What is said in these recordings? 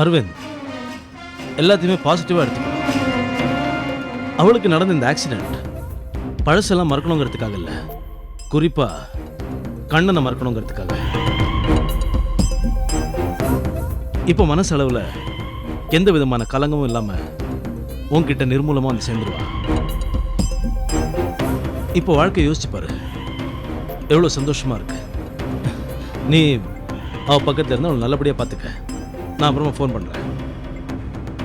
அரவிந்த் எல்லாத்தையுமே பாசிட்டிவாக எடுத்துக்கணும் அவளுக்கு நடந்த இந்த ஆக்சிடெண்ட் பழசெல்லாம் மறக்கணுங்கிறதுக்காக இல்லை. குறிப்பாக கண்ணனை மறக்கணுங்கிறதுக்காக. இப்போ மனசளவில் எந்த விதமான கலங்கமும் இல்லாமல் உன்கிட்ட நிர்மூலமாக வந்து சேர்ந்துருவா. இப்போ வாழ்க்கையை யோசிச்சு பாரு. எவ்வளோ சந்தோஷமா இருக்கு. நீ அவள் பக்கத்துல இருந்தால் அவளை நல்லபடியாக பார்த்துக்க நான் அப்புறமா ஃபோன் பண்ணுறேன்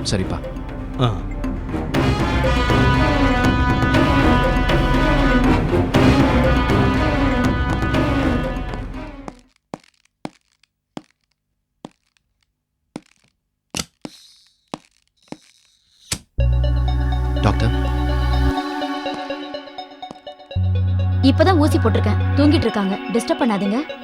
சரிப்பா. ஆ. டாக்டர். இப்பதான் ஊசி போட்டிருக்கேன். தூங்கிட்டு இருக்காங்க. டிஸ்டர்ப் பண்ணாதீங்க.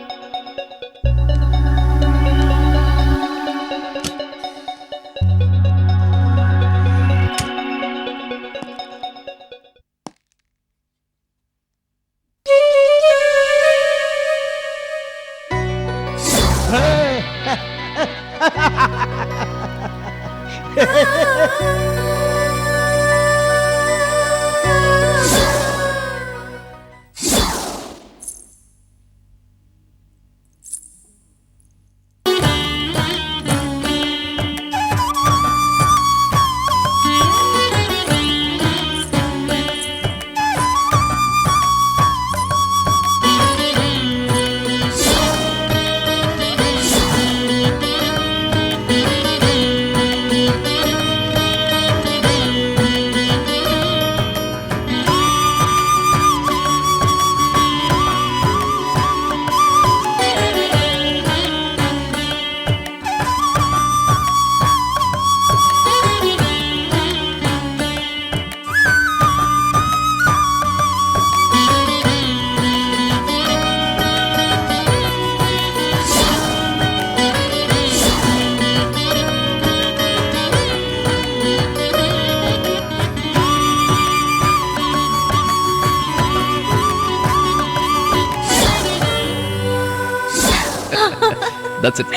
தட்ஸ் இட்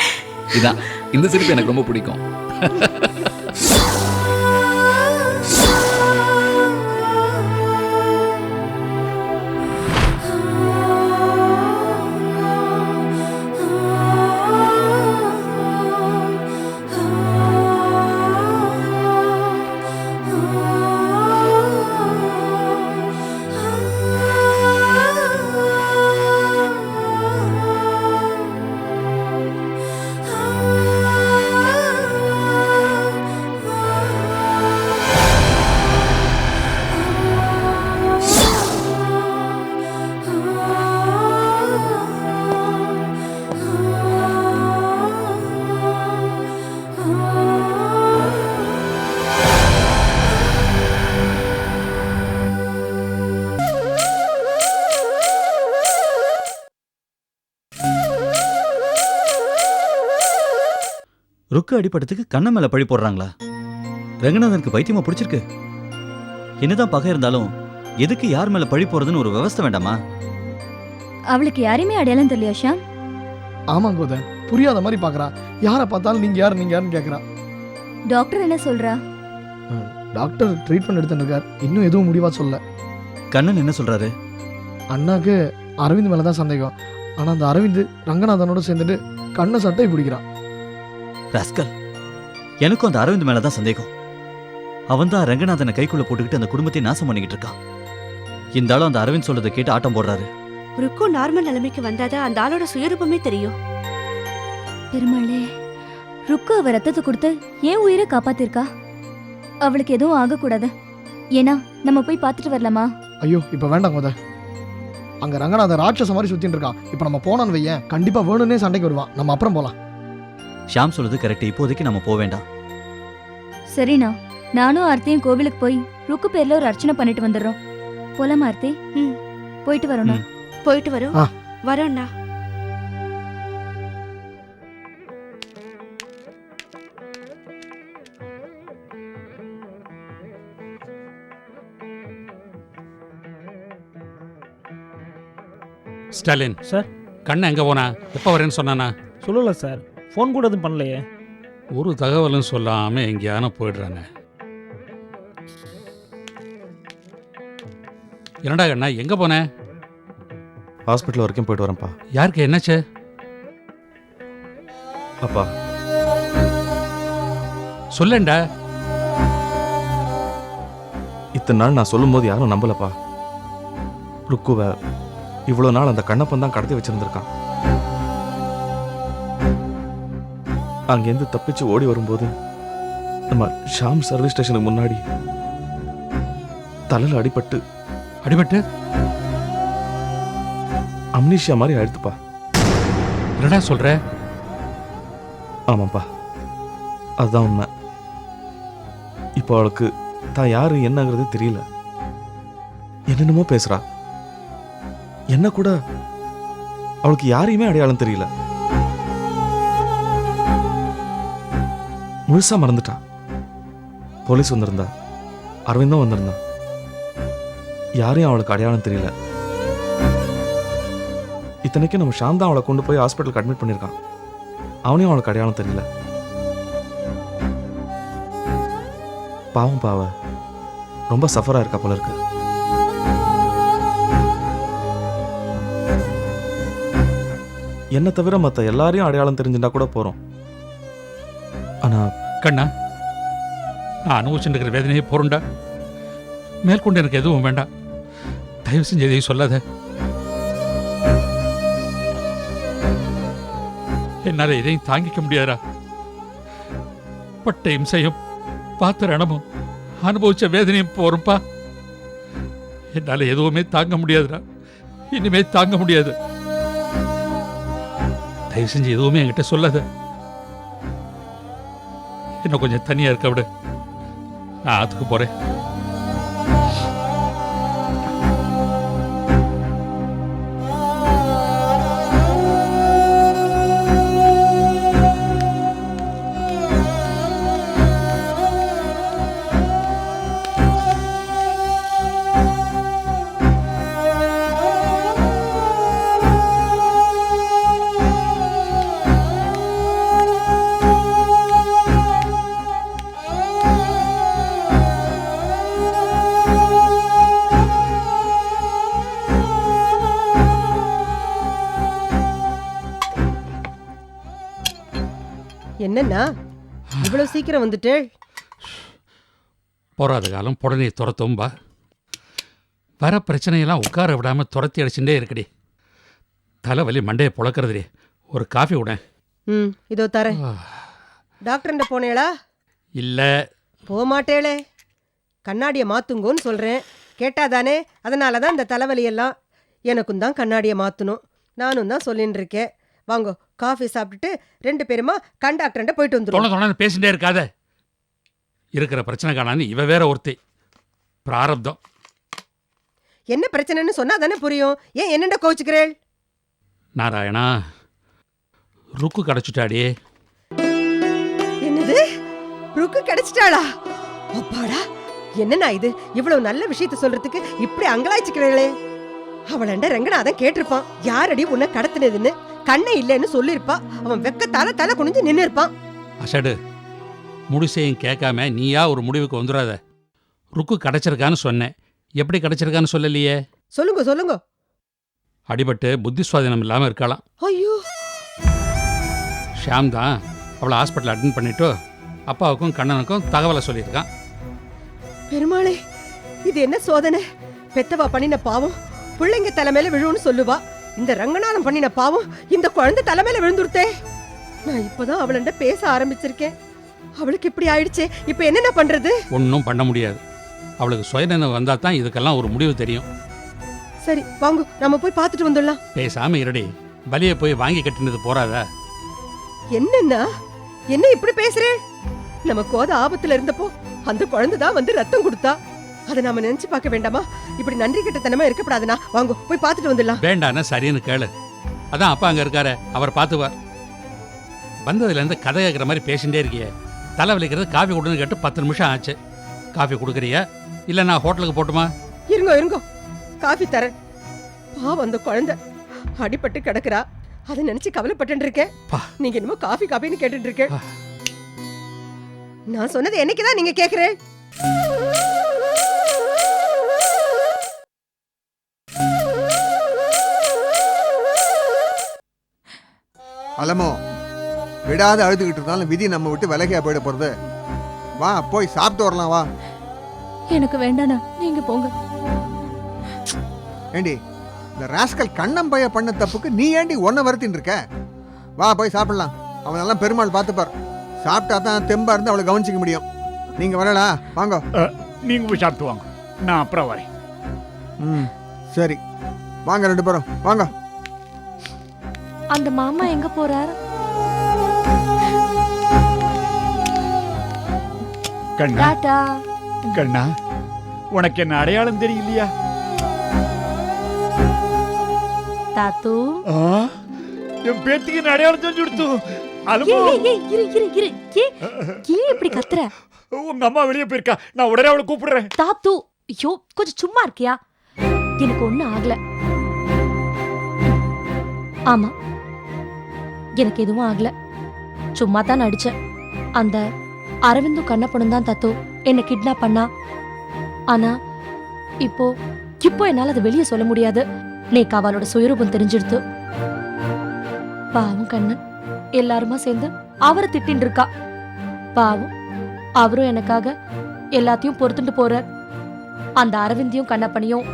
இதான். இந்த சிரிப்பு எனக்கு ரொம்ப பிடிக்கும். ருக்கு அடிபட்டதுக்கு கண்ண மேல பழி போடுறாங்களா? ரங்கநாதனுக்கு பைத்தியமா பிடிச்சிருக்கு? என்னதான் பகை இருந்தாலும் எதுக்கு யார் மேல பழி போறதுன்னு ஒரு விவஸ்தை வேண்டாமா? அவளுக்கு யாரையுமே அடையாளம் தெரியலையா ஷாம் ஆமாங்க கோத புரியாத மாதிரி பார்க்கறா. யாரை பார்த்தாலும் நீங்க யார் நீங்க யாருன்னு கேட்குறா. டாக்டர் என்ன சொல்றா? டாக்டர் ட்ரீட்மெண்ட் எடுத்துட்டு இருக்கார் இன்னும் எதுவும் முடிவா சொல்ல. கண்ணன் என்ன சொல்றாரு? அண்ணாக்கு அரவிந்த் மேல தான் சந்தேகம். ஆனா அந்த அரவிந்த் ரங்கநாதனோட சேர்ந்துட்டு கண்ணை சட்டை பிடிக்கிறான் ராஸ்கல் எனக்கும் அந்த அரவிந்த் மேல தான் சந்தேகம். அவன் தான் ரங்கநாதனை கைக்குள்ள போட்டுக்கிட்டு அந்த குடும்பத்தை நாசம் பண்ணிக்கிட்டு இருக்கான். இந்த ஆளும் அந்த அரவிந்த் சொல்றதை கேட்டு ஆட்டம் போடுறாரு. ருக்கு நார்மல் நிலைமைக்கு வந்தாதான் அந்த ஆளோட சுயரூபமே தெரியும். பெருமாளே ருக்கு அவ ரத்தத்தை கொடுத்து ஏன் உயிரை காப்பாத்திருக்கா? அவளுக்கு எதுவும் ஆகக்கூடாது. ஏன்னா நம்ம போய் பார்த்துட்டு வரலாமா? ஐயோ இப்போ வேண்டாம் கோத அங்க ரங்கநாதன் ராட்சச மாதிரி சுத்தின்னு இருக்கான். இப்போ நம்ம போனோன்னு வையேன் கண்டிப்பா வேணும்னே சண்டைக்கு வருவான். நம்ம அப்புறம் போலாம். ஷாம் சொல்றது கரெக்ட். இப்போதைக்கு நம்ம போக வேண்டாம். சரிண்ணா. நானும் ஆர்த்தியும் கோவிலுக்கு போய் ருக்கு பேர்ல ஒரு அர்ச்சனை பண்ணிட்டு வந்துடுறோம். போலாமா ஆர்த்தி? ம். போயிட்டு வரோண்ணா. ம். போயிட்டு வரோம். ஆ. வரோம்டா ஸ்டாலின். சார். கண்ணன் எங்க போனா? எப்போ வரேன்னு சொன்னானா? சொல்லல சார். ஃபோன் கூட எதுவும் பண்ணலையே. ஒரு தகவலும் சொல்லாம எங்கேயான போயிடுறானே. என்னடா கண்ணா எங்க போன? ஹாஸ்பிட்டல் வரைக்கும் போயிட்டு வரேன்ப்பா. யாருக்கு என்னாச்சு? அப்பா. சொல்லேன்டா இத்தனை நாள் நான் சொல்லும்போது யாரும் நம்பலப்பா. ருக்குவ இவ்வளோ நாள் அந்த கண்ணப்பன் தான் கடத்தி வச்சிருந்திருக்கான். அங்கேருந்து தப்பிச்சு ஓடி வரும்போது நம்ம ஷாம் சர்வீஸ் ஸ்டேஷனுக்கு முன்னாடி தலையில் அடிபட்டு அடிபட்டு? அம்னீஷியா மாதிரி ஆயிடுத்துப்பா. என்னடா சொல்ற? ஆமாப்பா. அதுதான் உண்மை. இப்போ அவளுக்கு தான் யாரு என்னங்கிறது தெரியல. என்னென்னமோ பேசுறா. என்ன கூட அவளுக்கு யாரையுமே அடையாளம் தெரியல. முழுசா மறந்துட்டா. போலீஸ் வந்திருந்தா. அரவிந்தும் வந்திருந்தான் யாரையும் அவளுக்கு அடையாளம் தெரியல. இத்தனைக்கும் நம்ம சாந்தா அவளை கொண்டு போய் ஹாஸ்பிட்டலுக்கு அட்மிட் பண்ணியிருக்கான். அவனையும் அவளுக்கு அடையாளம் தெரியல. பாவம் பாவ ரொம்ப சஃபராக இருக்கா போல இருக்கு. என்னை தவிர மத்த எல்லாரையும் அடையாளம் தெரிஞ்சுட்டா கூட போகிறோம் ஆனா கண்ணா நான் அனுபவிச்சுட்டு இருக்கிற வேதனையே போறண்டா மேற்கொண்டு எனக்கு எதுவும் வேண்டாம் தயவு செஞ்சு எதையும் சொல்லாத. என்னால எதையும் தாங்கிக்க முடியாதா? பட்ட இம்சையும் பார்த்த ரணமும் அனுபவிச்ச வேதனையும் போறப்பா என்னால எதுவுமே தாங்க முடியாதுடா. இனிமே தாங்க முடியாது. தயவு செஞ்சு எதுவுமே என்கிட்ட சொல்லாத. என்ன கொஞ்சம் தனியா இருக்க விட. நான் அதுக்கு போறேன். என்னண்ணா இவ்வளவு சீக்கிரம் வந்துட்டு. போறாத காலம் புடனே துரத்தும் பா வர பிரச்சனையெல்லாம் உட்கார விடாம துரத்தி அடிச்சுட்டே இருக்கடி. தலைவலி மண்டையை புழக்கிறதுடி. ஒரு காஃபி விட ம் இதோ தரேன். டாக்டர்கிட்ட போனேளா? இல்ல. போக மாட்டேளே கண்ணாடியை மாத்துங்கோன்னு சொல்றேன். கேட்டாதானே? அதனால தான் இந்த தலைவலி எல்லாம் எனக்கும் தான் கண்ணாடியை மாத்தணும். நானும் தான் சொல்லின்னு இருக்கேன் வாங்கோ காஃபி சாப்பிட்டுட்டு ரெண்டு பேருமா கண் டாக்டர்கிட்ட போயிட்டு தொண வந்துருவோம் தொணன்னு பேசிட்டே இருக்காத. இருக்கிற பிரச்சனை காணான்னு இவ வேற ஒருத்தி. பிராரப்தம். என்ன பிரச்சனைன்னு சொன்னா தானே புரியும். ஏன் என்னண்ட கோச்சுக்கிறேள் நாராயணா ருக்கு கிடச்சிட்டாடி. என்னது? ருக்கு கிடைச்சிட்டாளா? அப்பாடா என்னண்ணா இது? இவ்வளவு நல்ல விஷயத்த சொல்றதுக்கு இப்படி அங்கலாய்ச்சிக்கிறீங்களே அவளண்ட ரங்கநாதன் கேட்டிருப்பான். யாரடி உன்னை கடத்தினதுன்னு? கண்ணே இல்லைன்னு சொல்லியிருப்பா. அவன் வெக்கத்தால தலை குனிஞ்சு நின்னு இருப்பான் அசடு முடிசையும் கேட்காம நீயா ஒரு முடிவுக்கு வந்துடாத ருக்கு கிடச்சிருக்கான்னு சொன்னேன். எப்படி கிடச்சிருக்கான்னு சொல்லலையே? சொல்லுங்க சொல்லுங்க. அடிபட்டு புத்தி சுவாதீனம் இல்லாமல் இருக்கலாம். ஐயோ. ஷியாம் தான் அவளை ஹாஸ்பிட்டல் அட்மிட் பண்ணிட்டு அப்பாவுக்கும் கண்ணனுக்கும் தகவலை சொல்லியிருக்கான். பெருமாளே இது என்ன சோதனை? பெத்தவா பண்ணின பாவம். பிள்ளைங்க தலைமையில விழுன்னு சொல்லுவா. இந்த ரங்கநாதன் பண்ணின பாவம் இந்த குழந்தை தலைமையில விழுந்துருத்தே. நான் இப்பதான் அவளண்ட பேச ஆரம்பிச்சிருக்கேன். அவளுக்கு இப்படி ஆயிடுச்சே. இப்ப என்னென்ன பண்றது? ஒன்றும் பண்ண முடியாது. அவளுக்கு சுயநினைவு வந்தால் தான் இதுக்கெல்லாம் ஒரு முடிவு தெரியும். சரி வாங்க. நம்ம போய் பார்த்துட்டு வந்துடலாம். பேசாம இருடி. வலியை போய் வாங்கி கட்டினது போறாதா. என்னன்னா? என்ன இப்படி பேசுறே? நம்ம கோத ஆபத்துல இருந்தப்போ அந்த குழந்தை தான் வந்து ரத்தம் கொடுத்தா. அதை நாம நினைச்சு பார்க்க வேண்டாமா? இப்படி நன்றி கெட்டத்தனமா இருக்கப்படாதுனா வாங்க போய் பார்த்துட்டு வந்துடலாம். வேண்டான்னு சரின்னு கேளு. அதான் அப்பா அங்கே இருக்காரு. அவர் பார்த்துவார் வந்ததுலேருந்து கதை கேட்குற மாதிரி பேசிகிட்டே இருக்கியே. தலை வலிக்கிறது காஃபி கொடுன்னு கேட்டு பத்து நிமிஷம் ஆச்சு. காஃபி கொடுக்குறியா? இல்லை நான் ஹோட்டலுக்கு போட்டுமா? இருங்கோ இருங்கோ. காஃபி தரேன். பாவம் அந்த குழந்தை அடிபட்டு கிடக்குறா. அதை நினைச்சு கவலைப்பட்டு இருக்கேன் பா. நீங்க என்னமோ காஃபி காஃபின்னு கேட்டுட்டு இருக்கேன். நான் சொன்னது என்னைக்குதான் நீங்க கேக்குறேன்? அலமோ விடாத அழுதுகிட்டு இருந்தாலும் விதி நம்ம விட்டு விலகியா போயிட போறது. வா போய் சாப்பிட்டு வரலாம் வா. எனக்கு வேண்டாண்ணா நீங்க போங்க. ஏண்டி இந்த ராஸ்கல் கண்ணம் பைய பண்ண தப்புக்கு நீ ஏண்டி ஒன்ன வருத்தின்னு இருக்க? வா போய் சாப்பிடலாம். அவன் எல்லாம் பெருமாள் பார்த்துப்பார். சாப்பிட்டா தான் தெம்பா இருந்து அவளை கவனிச்சிக்க முடியும். நீங்க வரலா? வாங்க. நீங்க போய் சாப்பிட்டு வாங்க. நான் அப்புறம் வரேன். ம் சரி. வாங்க ரெண்டு பேரும். வாங்க. அந்த மாமா எங்க போறார்? கண்ணா. டாடா கண்ணா உனக்கு என்ன அடையாளம் தெரியலையா? தாத்து. ஆ, என் பேத்திக்கு என்ன அடையாளம் தெரிஞ்சு கொடுத்து அலுமோ. இரு இரு இரு. ஏன் ஏன் இப்படி கத்துற? உங்க அம்மா வெளியே போயிருக்கா. நான் உடனே அவளை கூப்பிடுறேன். தாத்து ஐயோ கொஞ்சம் சும்மா இருக்கியா? எனக்கு ஒண்ணும் ஆகல. ஆமா. எனக்கு எதுவும் ஆகல. சும்மா தான் நடிச்சேன். அந்த அரவிந்தும் கண்ணப்பனும் தான் தத்து என்னை கிட்னாப் பண்ணா. ஆனா இப்போ இப்போ என்னால அதை வெளியே சொல்ல முடியாது. நேக்கு அவளோட சுயரூபம் தெரிஞ்சிடுத்து. பாவம் கண்ணன் எல்லாருமா சேர்ந்து அவரை திட்டின் இருக்கா. பாவம். அவரும் எனக்காக எல்லாத்தையும் பொறுத்துட்டு போறார். அந்த அரவிந்தையும் கண்ணப்பனையும்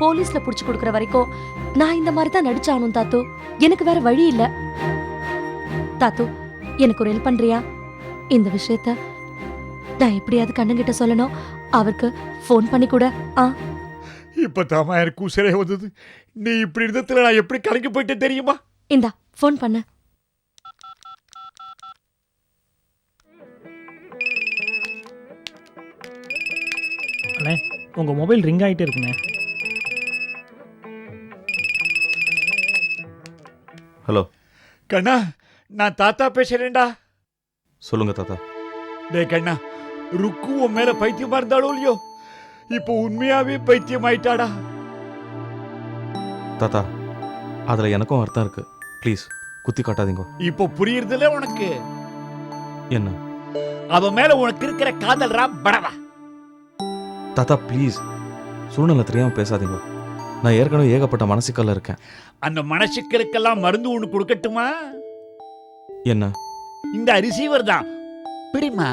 போலீஸ்ல புடிச்சு கொடுக்கற வரைக்கும் நான் இந்த மாதிரி தான் நடிச்சானும் தாத்து. எனக்கு வேற வழி இல்லை. தாத்து எனக்கு ஒரு ஹெல்ப் பண்றியா? இந்த விஷயத்த நான் எப்படியாவது கண்ணங்கிட்ட சொல்லணும். அவருக்கு ஃபோன் பண்ணி கூட ஆ? இப்ப தாமா எனக்கு உசிரே வந்தது. நீ இப்படி இருந்ததுல நான் எப்படி கலங்கி போயிட்டேன் தெரியுமா? இந்தா ஃபோன் பண்ணு. அண்ணே உங்க மொபைல் ரிங் ஆயிட்டே இருக்குண்ணே. ஹலோ. கண்ணா நான் தாத்தா பேசுறேன்டா. சொல்லுங்க தாத்தா. டேய் கண்ணா ருக்கு உன் மேல பைத்தியமா இருந்தாலும் இல்லையோ? இப்போ உண்மையாவே பைத்தியம் ஆயிட்டாடா தாத்தா அதில் எனக்கும் அர்த்தம் இருக்கு. ப்ளீஸ் குத்தி காட்டாதீங்க. இப்போ புரியுறதுல உனக்கு? என்ன? அவன் மேல உனக்கு இருக்கிற காதல்ரா படவா? தாத்தா ப்ளீஸ் சூழ்நிலை தெரியாமல் பேசாதீங்க. நான் ஏற்கனவே ஏகப்பட்ட மனசிக்கல்ல இருக்கேன். அந்த மனசுக்களுக்கெல்லாம் மருந்து ஒண்ணு கொடுக்கட்டுமா? என்ன? இந்த ரிசீவர் தான். பிடிமா?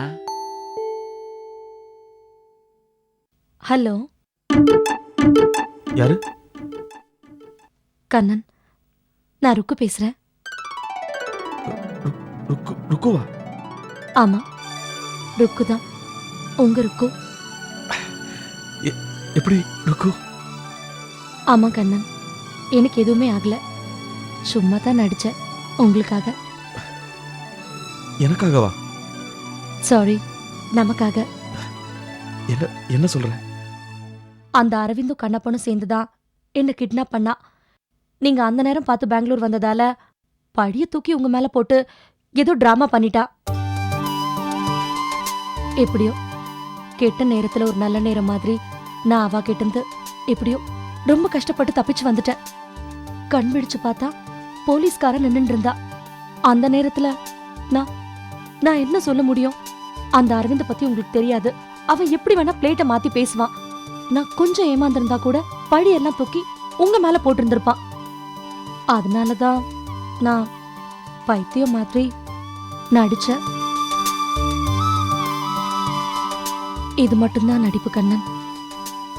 ஹலோ? யாரு? கண்ணன் நான் ருக்கு பேசுறேன். ருக்கு ருக்குவா? ஆமா ருக்கு தான். உங்க ருக்கு? எப்படி ருக்கு? ஆமா கண்ணன் எனக்கு எதுவுமே ஆகல. சும்மா தான் நடிச்சேன் உங்களுக்காக. எனக்காகவா? சாரி நமக்காக. என்ன என்ன சொல்ற அந்த அரவிந்தும் கண்ணப்பனும் சேர்ந்துதான் என்ன கிட்னாப் பண்ணா? நீங்க அந்த நேரம் பார்த்து பெங்களூர் வந்ததால பழிய தூக்கி உங்க மேல போட்டு ஏதோ டிராமா பண்ணிட்டா? எப்படியோ கெட்ட நேரத்துல ஒரு நல்ல நேரம் மாதிரி நான் அவா கிட்டந்து எப்படியோ ரொம்ப கஷ்டப்பட்டு தப்பிச்சு வந்துட்டேன். கண் விழிச்சு பார்த்தா போலீஸ்காரன் நின்னுட்டு இருந்தா. அந்த நேரத்துல நான் நான் என்ன சொல்ல முடியும்? அந்த அரவிந்த பத்தி உங்களுக்கு தெரியாது. அவன் எப்படி வேணா பிளேட்டை மாத்தி பேசுவான். நான் கொஞ்சம் ஏமாந்திருந்தா கூட பழி எல்லாம் தூக்கி உங்க மேல போட்டிருந்திருப்பான். அதனாலதான் நான் பைத்தியம் மாதிரி நடிச்சேன். இது மட்டும்தான் நடிப்பு கண்ணன்.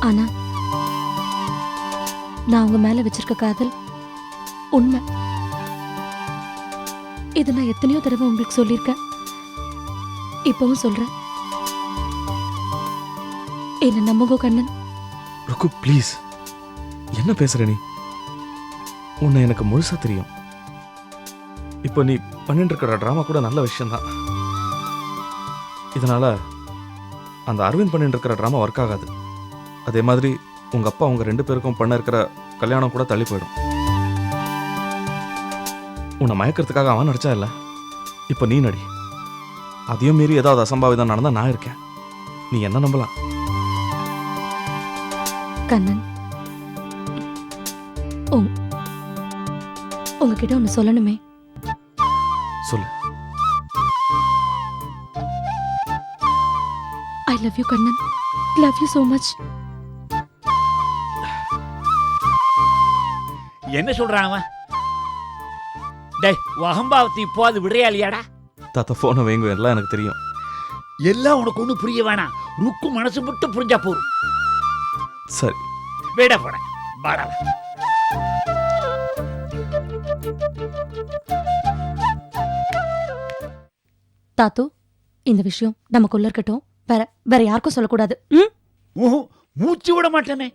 ஆனா நான் உங்க மேல வச்சிருக்க காதல் உண்மை. இது நான் எத்தனையோ தடவை உங்களுக்கு சொல்லியிருக்கேன். இப்பவும் சொல்றேன். என்ன நம்புங்க கண்ணன். ருக்கு ப்ளீஸ் என்ன பேசுற நீ? உன்னை எனக்கு முழுசா தெரியும். இப்போ நீ பண்ணிட்டு இருக்கிற ட்ராமா கூட நல்ல விஷயம்தான். இதனால அந்த அரவிந்த் பண்ணிட்டு இருக்கிற ட்ராமா ஒர்க் ஆகாது. அதே மாதிரி உங்க அப்பா உங்க ரெண்டு பேருக்கும் பண்ண இருக்கிற கல்யாணம் கூட தள்ளி போயிடும். உன்னை மயக்கிறதுக்காக அவன் நடிச்சா இல்ல? இப்போ நீ நடி. அதையும் மீறி ஏதாவது அசம்பாவிதம் நடந்தா நான் இருக்கேன். நீ என்ன நம்பலாம்? கண்ணன் உங்- உங்ககிட்ட ஒன்று சொல்லணுமே? சொல்லு. I love you Kannan. Love you so much என்ன சொல்றான் அவன்? டேய் வகம்பாவத்தை இப்போ அது விடையாளியாடா தாத்தா ஃபோனை வைங்க எல்லாம் எனக்கு தெரியும். எல்லாம் உனக்கு ஒன்றும் புரிய வேணாம். ருக்கு மனசு மட்டும் புரிஞ்சா போதும். சரி. வேடா போட. பாடா தாத்து இந்த விஷயம் நமக்குள்ள இருக்கட்டும். வேற வேற யாருக்கும் சொல்லக்கூடாது. ம்? மூச்சு விட மாட்டேனே.